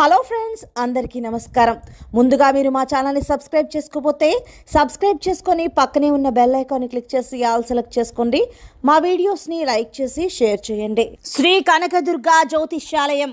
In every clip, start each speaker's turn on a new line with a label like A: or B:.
A: Hello friends అందరికీ నమస్కారం. ముందుగా మీరు మా ఛానల్ని సబ్స్క్రైబ్ చేసుకోకపోతే సబ్స్క్రైబ్ చేసుకొని పక్కనే ఉన్న బెల్ ఐకాన్ని క్లిక్ చేసి ఆల్ సెలెక్ట్ చేసుకోండి. మా వీడియోస్ని లైక్ చేసి షేర్ చేయండి. శ్రీ కనకదుర్గ జ్యోతిష్యాలయం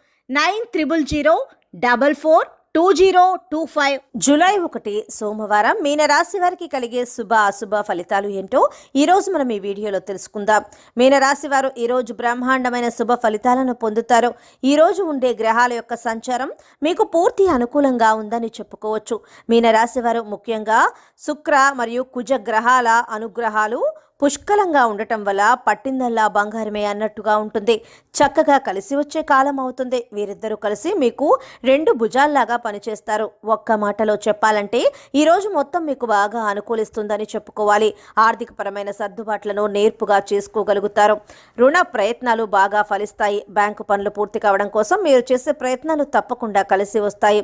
A: Nine triple zero double four two zero two five. July ఒకటి సోమవారం మీన రాశి వారికి కలిగే శుభ అశుభ ఫలితాలు ఏంటో ఈ రోజు మనం ఈ వీడియోలో తెలుసుకుందాం. మీన రాశి వారు ఈరోజు బ్రహ్మాండమైన శుభ ఫలితాలను పొందుతారు. ఈరోజు ఉండే గ్రహాల యొక్క సంచారం మీకు పూర్తి అనుకూలంగా ఉందని చెప్పుకోవచ్చు. మీన రాశి వారు ముఖ్యంగా శుక్ర మరియు కుజ గ్రహాల అనుగ్రహాలు పుష్కలంగా ఉండటం వల్ల పట్టిందల్లా బంగారమే అన్నట్టుగా ఉంటుంది. చక్కగా కలిసి వచ్చే కాలం అవుతుంది. వీరిద్దరూ కలిసి మీకు రెండు భుజాల్లాగా పనిచేస్తారు. ఒక్క మాటలో చెప్పాలంటే ఈరోజు మొత్తం మీకు బాగా అనుకూలిస్తుందని చెప్పుకోవాలి. ఆర్థికపరమైన సర్దుబాట్లను నేర్పుగా చేసుకోగలుగుతారు. రుణ ప్రయత్నాలు బాగా ఫలిస్తాయి. బ్యాంకు పనులు పూర్తి కావడం కోసం మీరు చేసే ప్రయత్నాలు తప్పకుండా కలిసి వస్తాయి.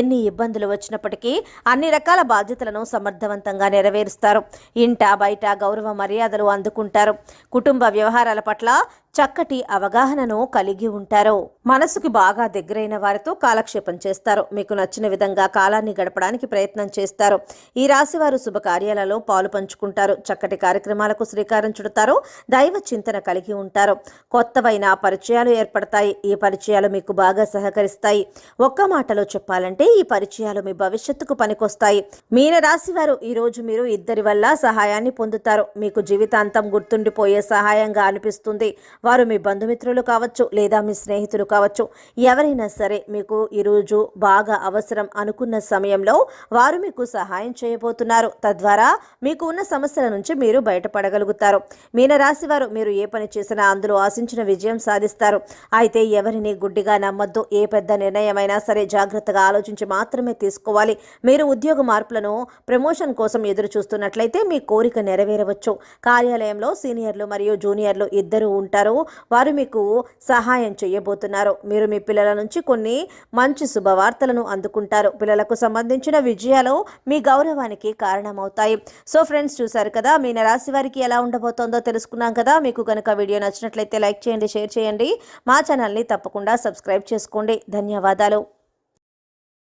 A: ఎన్ని ఇబ్బందులు వచ్చినప్పటికీ అన్ని రకాల బాధ్యతలను సమర్థవంతంగా నెరవేరుస్తారు. ఇంట బయట గౌరవ మర్యాదలు అందుకుంటారు. కుటుంబ వ్యవహారాల పట్ల చక్కటి అవగాహనను కలిగి ఉంటారు. మనసుకు బాగా దగ్గరైన వారితో కాలక్షేపం చేస్తారు. మీకు నచ్చిన విధంగా కాలాన్ని గడపడానికి ప్రయత్నం చేస్తారు. ఈ రాశి వారు శుభకార్యాలలో పాలు పంచుకుంటారు. చక్కటి కార్యక్రమాలకు శ్రీకారం చుడతారు. దైవ చింతన కలిగి ఉంటారు. కొత్తవైన పరిచయాలు ఏర్పడతాయి. ఈ పరిచయాలు మీకు బాగా సహకరిస్తాయి. ఒక్క మాటలో చెప్పాలంటే ఈ పరిచయాలు మీ భవిష్యత్తుకు పనికొస్తాయి. మీన రాశి వారు ఈరోజు మీరు ఇద్దరి వల్ల సహాయాన్ని పొందుతారు. మీకు జీవితాంతం గుర్తుండిపోయే సహాయంగా అనిపిస్తుంది. వారు మీ బంధుమిత్రులు కావచ్చు లేదా మీ స్నేహితులు కావచ్చు ఎవరైనా సరే మీకు ఈరోజు బాగా అవసరం అనుకున్న సమయంలో వారు మీకు సహాయం చేయబోతున్నారు. తద్వారా మీకు ఉన్న సమస్యల నుంచి మీరు బయటపడగలుగుతారు. మీనరాశి వారు మీరు ఏ పని చేసినా అందులో ఆశించిన విజయం సాధిస్తారు. అయితే ఎవరిని గుడ్డిగా నమ్మద్దు. ఏ పెద్ద నిర్ణయమైనా సరే జాగ్రత్తగా ఆలోచించి మాత్రమే తీసుకోవాలి. మీరు ఉద్యోగ మార్పులను ప్రమోషన్ కోసం ఎదురు చూస్తున్నట్లయితే మీ కోరిక నెరవేరవచ్చు. కార్యాలయంలో సీనియర్లు మరియు జూనియర్లు ఇద్దరు ఉంటారు. వారు మీకు సహాయం చేయబోతున్నారు. మీరు మీ పిల్లల నుంచి కొన్ని మంచి శుభవార్తలను అందుకుంటారు. పిల్లలకు సంబంధించిన విజయాలు మీ గౌరవానికి కారణమవుతాయి. సో ఫ్రెండ్స్ చూసారు కదా మీ రాశి వారికి ఎలా ఉండబోతోందో తెలుసుకున్నాం కదా. మీకు కనుక వీడియో నచ్చినట్లయితే లైక్ చేయండి షేర్ చేయండి. మా ఛానల్ని తప్పకుండా సబ్స్క్రైబ్ చేసుకోండి. ధన్యవాదాలు.